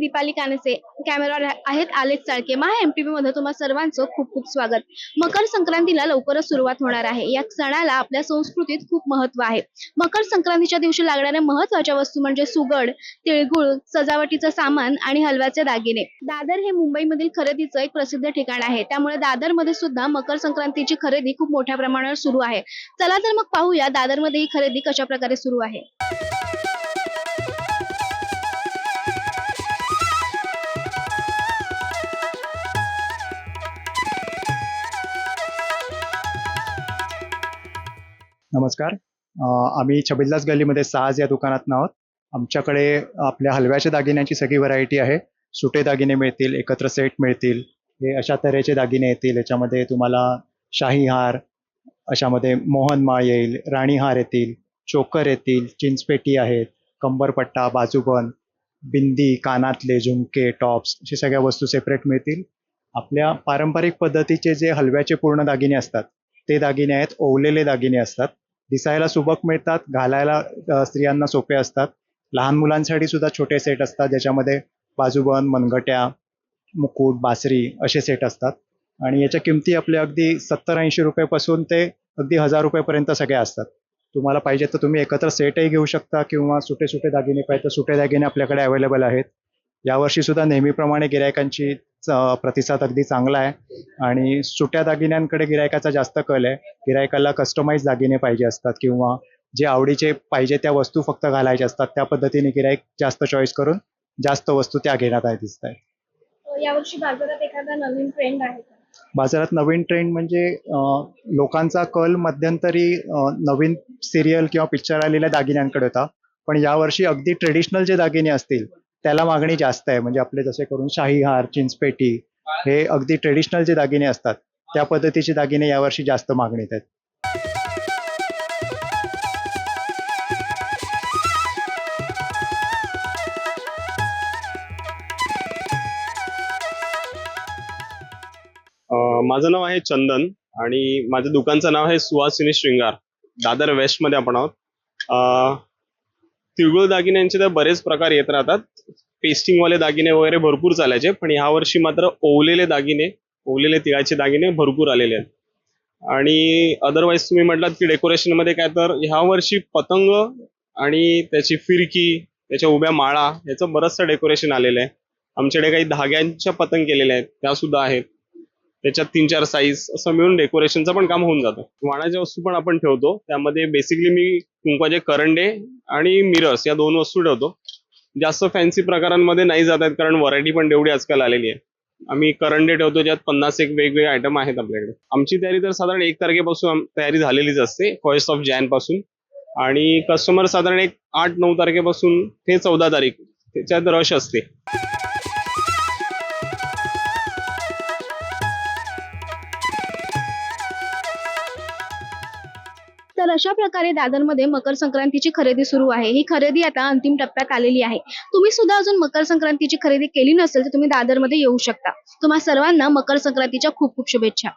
दीपाली कानसे कॅमेरावर आहेत आलेख चाळके. महा एमटीव्ही मध्ये तुम्हा सर्वांचं खूप खूप स्वागत. मकर संक्रांतीला लवकरच सुरुवात होणार आहे. या सणाला आपल्या संस्कृतीत खूप महत्त्व आहे. मकर संक्रांतीच्या दिवशी लागणाऱ्या महत्त्वाच्या वस्तू म्हणजे सुगड तिळगुळ सजावटीचं सामान आणि हलव्याचे दागिने. दादर हे मुंबईमधील खरेदीचं एक प्रसिद्ध ठिकाण आहे. त्यामुळे दादरमध्ये सुद्धा मकर संक्रांतीची खरेदी खूप मोठ्या प्रमाणावर सुरू आहे. चला तर मग पाहूया दादरमध्ये ही खरेदी कशा प्रकारे सुरू आहे. नमस्कार. आम्ही छबिल्लास गल्लीमध्ये साज या दुकानात आहोत. आमच्याकडे आपल्या हलव्याच्या दागिन्यांची सगळी व्हरायटी आहे. सुटे दागिने मिळतील एकत्र सेट मिळतील हे अशा तऱ्हेचे दागिने येतील. याच्यामध्ये तुम्हाला शाही हार अशामध्ये मोहनमाळ येईल राणीहार येतील चोकर येतील चिंचपेटी आहेत कंबरपट्टा बाजूबन बिंदी कानातले झुमके टॉप्स अशा सगळ्या वस्तू सेपरेट मिळतील. आपल्या पारंपरिक पद्धतीचे जे हलव्याचे पूर्ण दागिने असतात ते दागिने आहेत ओवलेले दागिने असतात. दिसायला सुबक मिळतात घालायला स्त्रियांना सोपे असतात. लहान मुलांसाठी सुद्धा छोटे सेट असतात ज्याच्यामध्ये बाजूबन मनगट्या मुकुट बासरी असे सेट असतात. आणि याच्या किमती आपल्या अगदी सत्तर ऐंशी रुपयापासून ते अगदी हजार रुपयापर्यंत सगळ्या असतात. तुम्हाला पाहिजे तर तुम्ही एकत्र सेटही घेऊ शकता किंवा सुटे सुटे दागिने पाहिजे तर सुटे दागिने आपल्याकडे अवेलेबल आहेत. यावर्षी सुद्धा नेहमीप्रमाणे गिरायकांची प्रतिसाद अगदी चांगला आहे. आणि सुट्या दागिन्यांकडे गिरायकाचा जास्त कल आहे. गिरायकाला कस्टमाइज दागिने पाहिजे असतात किंवा जे आवडीचे पाहिजे त्या वस्तू फक्त घालायच्या असतात त्या पद्धतीने गिरायक जास्त चॉईस करून जास्त वस्तू त्या घेण्यात आहे दिसत आहेत यावर्षी बाजारात एखादा नवीन ट्रेंड आहे? बाजारात नवीन ट्रेंड म्हणजे लोकांचा कल मध्यंतरी नवीन सिरियल किंवा पिक्चर आलेल्या दागिन्यांकडे होता. पण यावर्षी अगदी ट्रेडिशनल जे दागिने असतील त्याला मागणी जास्त आहे. म्हणजे आपले जसे करून शाही हार चिंचपेटी हे अगदी ट्रेडिशनल जे दागिने असतात त्या पद्धतीचे दागिने यावर्षी जास्त मागणीत आहेत. माझं नाव आहे चंदन आणि माझ्या दुकानचं नाव आहे सुहासिनी शृंगार दादर वेस्टमध्ये आपण आहोत. तिळगुळ दागिन्यांचे तर बरेच प्रकार येत राहतात. पेस्टिंग वाले दागिने वगैरे भरपूर चालायचे पण यावर्षी वर्षी मात्र ओवलेले दागिने ओवलेले तिळाचे दागिने भरपूर आलेले आहेत. आणि अदरवाईज तुम्ही म्हटलात की डेकोरेशनमध्ये काय तर ह्या वर्षी पतंग आणि त्याची फिरकी त्याच्या उभ्या माळा याचं बरंचसं डेकोरेशन आलेलं आहे. आमच्याकडे काही धाग्यांच्या पतंग केलेल्या आहेत त्या सुद्धा आहेत. त्याच्यात तीन चार साईज असं मिळून डेकोरेशनचं पण काम होऊन जातं. वाणाच्या वस्तू पण आपण ठेवतो. त्यामध्ये बेसिकली मी कुंकवाचे करंडे आणि मिरर्स या दोन वस्तू ठेवतो. जास्त फॅन्सी प्रकारांमध्ये नाही जात आहेत कारण व्हरायटी पण तेवढी आजकाल आलेली आहे. आम्ही करंडे ठेवतो ज्यात पन्नास एक वेगवेगळे आयटम आहेत आपल्याकडे. आमची तयारी तर साधारण एक तारखेपासून तयारी झालेलीच असते फर्स्ट ऑफ जॅनपासून. आणि कस्टमर साधारण एक आठ नऊ तारखेपासून ते चौदा तारीख त्याच्यात रश असते. तर अशा प्रकारे दादरमध्ये मकर संक्रांतीची खरेदी सुरू आहे. ही खरेदी आता अंतिम टप्प्यात आलेली आहे. तुम्ही सुद्धा अजून मकर संक्रांतीची खरेदी केली नसेल तर तुम्ही दादरमध्ये येऊ शकता. तुम्हा सर्वांना मकर संक्रांतीच्या खूप खूप शुभेच्छा.